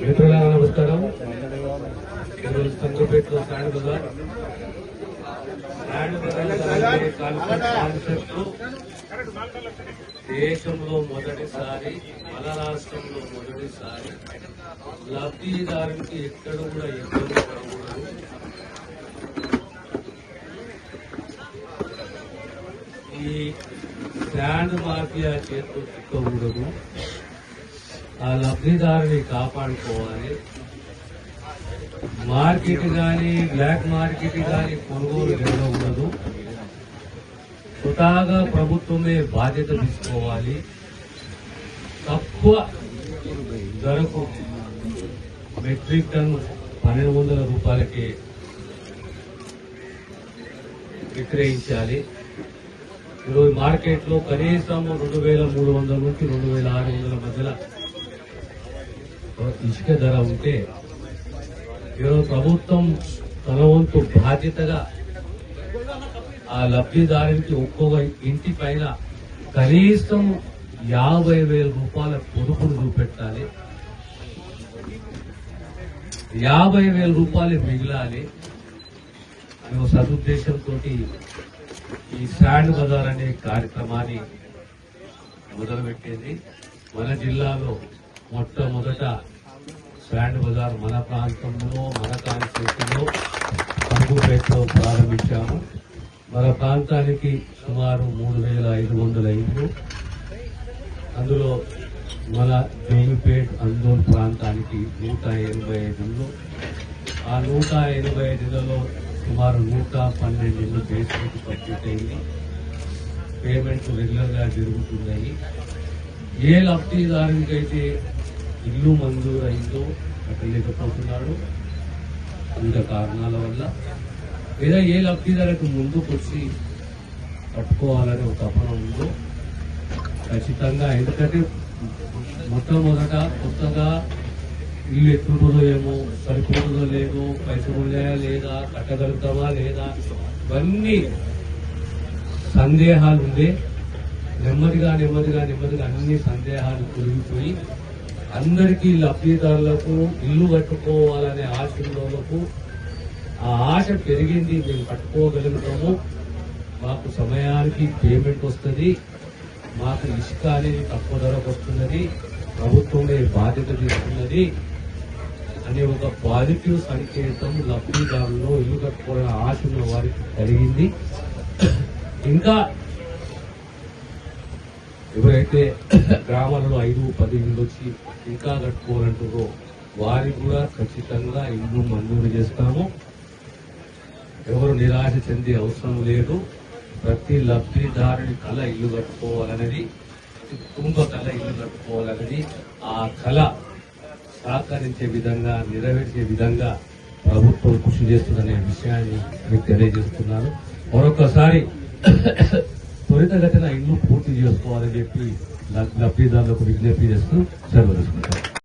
మిత్రులారా నమస్కారం ఈరోజు చంద్రపేటలో స్టాండ్ బజార్ శాండ్ బజార్ దేశంలో మొదటిసారి మన రాష్ట్రంలో మొదటిసారి లబ్ధిదారునికి ఎక్కడ కూడా ఇబ్బంది పడకూడదు ఈ స్టాండ్ మాఫియా చేతులు చిక్కకూడదు ఆ లబ్ధిదారుని కాపాడుకోవాలి. మార్కెట్ గాని బ్లాక్ మార్కెట్ గాని కొనుగోలు ఉండదు. స్వతహాగా ప్రభుత్వమే బాధ్యత తీసుకోవాలి. తక్కువ ధరకు మెట్రిక్ టన్ పన్నెండు వందల రూపాయలకి విక్రయించాలి. ఈరోజు మార్కెట్లో కనీసం రెండు వేల మూడు వందల నుంచి రెండు వేల ఆరు వందల మధ్యలో ఇసుక ధర ఉంటే ఈరోజు ప్రభుత్వం తన వంతు బాధ్యతగా ఆ లబ్ధిదారునికి ఒక్కొక్క ఇంటి పైన కనీసం యాభై వేల రూపాయల పొదుపును చూపెట్టాలి. యాభై వేల రూపాయలు మిగిలాలి. అనే సదుద్దేశంతో ఈ శాండ్ బజార్ అనే కార్యక్రమాన్ని మొదలుపెట్టింది. మన జిల్లాలో మొట్టమొదట శాండ్ బజార్ మన ప్రాంతంలో మన కాన్స్టిట్యూషన్లో అరుగుపేటలో ప్రారంభించాము. మన ప్రాంతానికి సుమారు మూడు వేల ఐదు వందల ఇళ్ళు అందులో మన జోమిపేట్ అందోల్ ప్రాంతానికి నూట ఎనభై ఐదు ఇళ్ళు. ఆ నూట ఎనభై ఐదు ఇళ్ళలో సుమారు నూట పన్నెండు ఇళ్ళు బేస్మెంట్ కంప్లీట్ అయింది. పేమెంట్స్ రెగ్యులర్గా జరుగుతున్నాయి. ఏ లబ్ధిదారునికైతే ఇల్లు మంజూరైందో అయిందో కట్టలేకపోతున్నాడు వివిధ కారణాల వల్ల. లేదా ఏ లబ్ధిదారులకు ముందుకు వచ్చి కట్టుకోవాలనే ఒక తపన ఉందో ఖచ్చితంగా ఎందుకంటే మొట్టమొదట కొత్తగా ఇల్లు ఎత్తుంటుందో ఏమో సరిపోతుందో లేదో పైసలు ఉన్నాయా లేదా కట్టగలుగుతామా లేదా ఇవన్నీ సందేహాలు ఉండే నెమ్మదిగా నెమ్మదిగా నెమ్మదిగా అన్ని సందేహాలు తొలగిపోయి అందరికీ లబ్ధిదారులకు ఇల్లు కట్టుకోవాలనే ఆశ ఉన్నోళ్ళకు ఆ ఆశ పెరిగింది మేము కట్టుకోగలుగుతాము. మాకు సమయానికి పేమెంట్ వస్తుంది. మాకు ఇసుక అనేది తక్కువ ధరకు వస్తున్నది. ప్రభుత్వమే బాధ్యత తీసుకున్నది. అనే ఒక పాజిటివ్ సంకేతం లబ్ధిదారుల్లో ఇల్లు కట్టుకోవాలని ఆశ ఉన్న వారికి కలిగింది. ఇంకా ఎవరైతే గ్రామాలలో ఐదు పది ఇళ్ళు వచ్చి ఇంకా కట్టుకోవాలంటారో వారికి కూడా ఖచ్చితంగా ఇల్లు మంజూరు చేస్తాము. ఎవరు నిరాశ చెందే అవసరం లేదు. ప్రతి లబ్ధిదారుని కళ ఇల్లు కట్టుకోవాలనేది కుటుంబ కళ ఇల్లు కట్టుకోవాలనేది ఆ కళ సహకరించే విధంగా నెరవేర్చే విధంగా ప్రభుత్వం కృషి చేస్తుందనే విషయాన్ని మీకు తెలియజేస్తున్నాను. మరొకసారి త్వరితగతిన ఇల్లు పూర్తి చేసుకోవాలని చెప్పి లబ్ధిదారులకు విజ్ఞప్తి చేస్తూ సెలవు తీసుకుంటాను